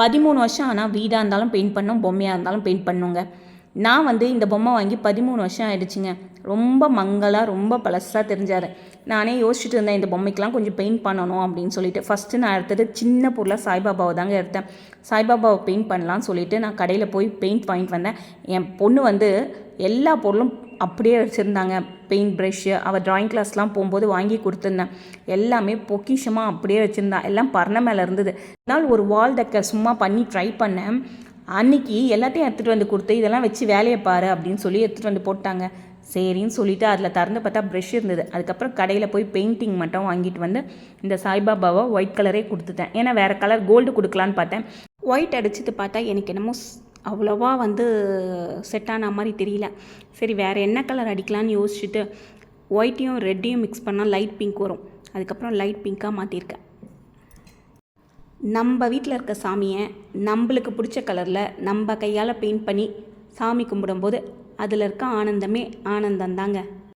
பதிமூணு வருஷம் ஆனால் வீடாக இருந்தாலும் பெயிண்ட் பண்ணோம் பொம்மையாக இருந்தாலும் பெயிண்ட் பண்ணுங்க. நான் வந்து இந்த பொம்மை வாங்கி பதிமூணு வருஷம் ஆயிடுச்சுங்க. ரொம்ப மங்கலாக ரொம்ப பழசாக தெரிஞ்சார். நானே யோசிச்சுட்டு இருந்தேன் இந்த பொம்மைக்கெலாம் கொஞ்சம் பெயிண்ட் பண்ணணும் அப்படின்னு சொல்லிட்டு. ஃபஸ்ட்டு நான் எடுத்தது சின்ன பொருளாக சாய்பாபாவை தாங்க எடுத்தேன். சாய்பாபாவை பெயிண்ட் பண்ணலான்னு சொல்லிட்டு நான் கடையில் போய் பெயிண்ட் வாங்கிட்டு வந்தேன். என் பொண்ணு வந்து எல்லா பொருளும் அப்படியே வச்சுருந்தாங்க. பெயிண்ட் ப்ரஷ்ஷு அவள் ட்ராயிங் கிளாஸ்லாம் போகும்போது வாங்கி கொடுத்துருந்தேன். எல்லாமே பொக்கிஷமாக அப்படியே வச்சுருந்தா. எல்லாம் பர்ண மேலே இருந்தது. நாள் ஒரு வால் டெக்கர் சும்மா பண்ணி ட்ரை பண்ணேன். அன்னைக்கு எல்லாத்தையும் எடுத்துகிட்டு வந்து கொடுத்து இதெல்லாம் வச்சு வேலையை பாரு அப்படின்னு சொல்லி எடுத்துகிட்டு வந்து போட்டாங்க. சரின்னு சொல்லிட்டு அதில் திறந்து பார்த்தா ப்ரஷ் இருந்தது. அதுக்கப்புறம் கடையில் போய் பெயிண்டிங் மட்டும் வாங்கிட்டு வந்து இந்த சாய்பாபாவை ஒயிட் கலரே கொடுத்துட்டேன். ஏன்னா வேறு கலர் கோல்டு கொடுக்கலான்னு பார்த்தேன். ஒயிட் அடிச்சது பார்த்தா எனக்கு என்னமோ அவ்வளோவா வந்து செட் ஆன மாதிரி தெரியல. சரி வேறு என்ன கலர் அடிக்கலான்னு யோசிச்சுட்டு ஒயிட்டையும் ரெட்டையும் மிக்ஸ் பண்ணால் லைட் பிங்க் வரும். அதுக்கப்புறம் லைட் பிங்க்காக மாற்றிருக்கேன் நம்ம வீட்டில் இருக்க சாமியை நம்மளுக்கு பிடிச்ச கலரில் நம்ம கையால் பெயிண்ட் பண்ணி சாமி கும்பிடும்போது அதில் இருக்க ஆனந்தமே ஆனந்தம் தாங்க